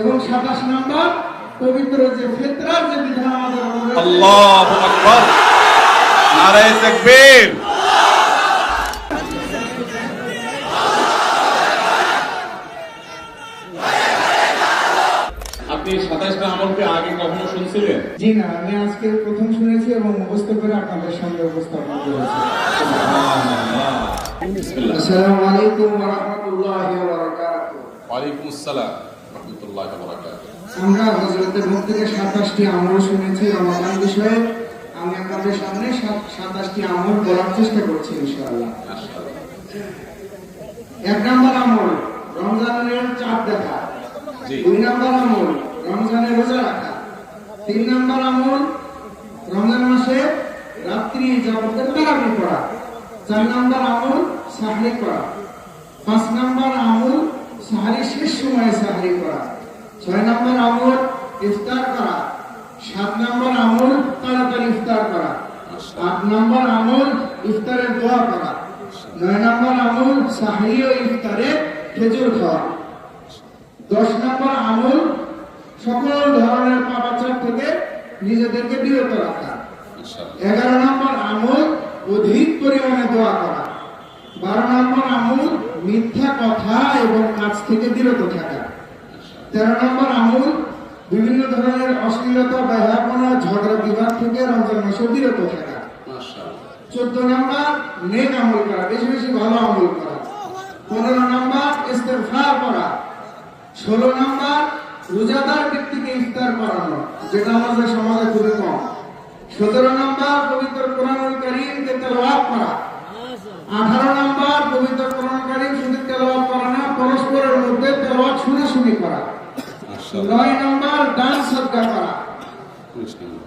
এবং সাতাশ নাম্বার পবিত্র যে ফেতরার যে বিধান আমাদের আল্লাহু আকবার। তাকবীর। আপনি আমলকে আগে কখনো শুনছিলেন? জি না আমি আজকে প্রথম শুনেছি এবং মুখস্থ করে আপনাদের সামনে উপস্থাপন করেছি। আসসালামু আলাইকুম ওয়া রাহমাতুল্লাহি ওয়া বারাকাতুহু। ওয়ালাইকুম আসসালাম। রহমতুল্লাহ আমরা হজরতের মুখ থেকে সাতাশটি আমল শুনেছি রমাদান বিষয়ে। আমি আপনাদের সামনে সাতাশটি আমল বলার চেষ্টা করছি ইনশাআল্লাহ। এক নম্বর আমল রমজানের চাঁদ দেখা। দুই নম্বর আমল রমজানের রোজা রাখা। তিন নম্বর আমল রমজান মাসে রাত্রি যাবতের তারাবি পড়া। চার নম্বর আমল সাহরি করা পাঁচ নম্বর আমল সাহারি শেষ সময়ে সাহরি করা। ছয় নম্বর আমল, ইফতার করা। সাত নম্বর আমল, তাড়াতাড়ি ইফতার করা। আট নম্বর আমল, ইফতারের দোয়া করা। নয় নম্বর আমল, সাহরি ও ইফতারে খেজুর খাওয়া। দশ নম্বর আমল, সকল ধরনের পাপাচার থেকে নিজেদেরকে বিরত রাখা। এগারো নম্বর আমল, অধিক পরিমাণে দোয়া করা। বারো নম্বর আমল মিথ্যা কথা এবং কাজ থেকে বিরত থাকা। তেরো নম্বর আমল বিভিন্ন ধরনের অশ্লীলতা ব্যবহাপনা ঝগড়া বিবাদ থেকে রমজান মাসে বিরত থাকা। চোদ্দ নাম্বার নেক আমল করা বেশি বেশি ভালো আমল করা। পনেরো নাম্বার ইস্তেফার করা। ষোলো নাম্বার রোজাদার ব্যক্তিকে ইফতার করানো যেটা আমাদের সমাজে খুবই কম। সতেরো নাম্বার পবিত্র কোরআনুল করিমকে তেলাওয়াত করা। আঠারো নাম্বার পবিত্র শুনে করা। নয় নাম্বার দান সদ্গা করা।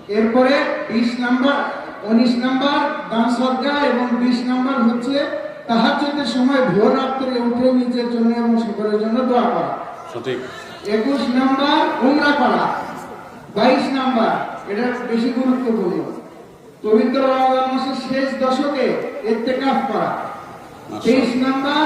এরপরে বিশ নাম্বার উনিশ নাম্বার দান সদ্গা এবং বিশ নাম্বার হচ্ছে তাহাজ্জুদের সময় ভোর রাত্রে উঠে নিজের জন্য এবং সকলের জন্য দোয়া করা। সঠিক। একুশ নাম্বার উমরা করা। বাইশ নাম্বার এটা বেশি গুরুত্বপূর্ণ। পবিত্র রমজান মাসের শেষ দশকে ইত্তেকাফ করা। তেইশ নাম্বার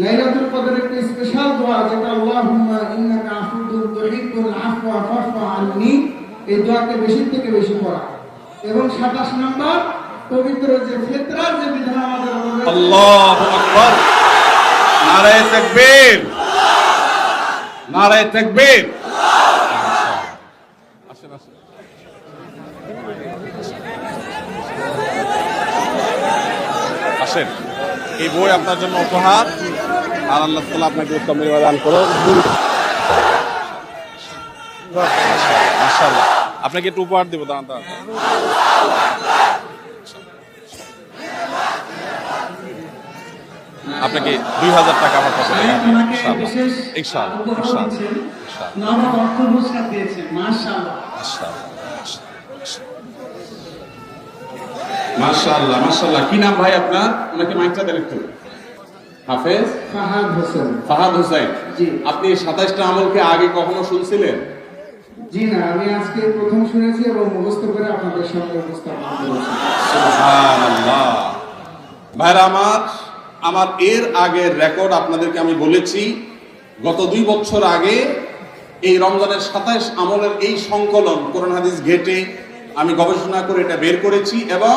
লাইলাতুল কদরের একটি স্পেশাল দোয়া যেটা আল্লাহুম্মা ইন্নাকা তুহিব্বুল আফওয়া ফাফু আননি, এই দোয়াকে বেশি থেকে বেশি পড়া। এবং 27 নাম্বার, পবিত্র যে ফিতরার যে বিধান আমাদের আল্লাহু আকবার। নারায়ে তাকবীর। নারায়ে তাকবীর। আসেন। এই বই আপনার জন্য উপহার। আর আল্লাহ তাআলা আপনাকে উত্তম বিনিময় দান মাশাআল্লাহ। আপনাকে একটু উপহার দেবো দাঁড়ান দাঁড়ান। আপনাকে দুই হাজার টাকা আমার পক্ষ থেকে মাশাআল্লাহ। কি নাম ভাই আপনার? ওনাকে মাইকটা দেন একটু। হাফেজ? ফাহাদ হোসেন। ফাহাদ হোসেন। আপনি সাতাইশটা আমলকে আগে কখনো শুনছিলেন? জি না আমি আজকে প্রথম শুনেছি এবং মুখস্থ করে আপনাদের সামনে উপস্থাপন করেছি। সুবহানাল্লাহ। ভাইরা আমার আমার এর আগের রেকর্ড আপনাদেরকে আমি বলেছি গত দুই বছর আগে এই রমজানের সাতাইশ আমলের এই সংকলন কোরআন হাদিস ঘেটে আমি গবেষণা করে এটা বের করেছি এবং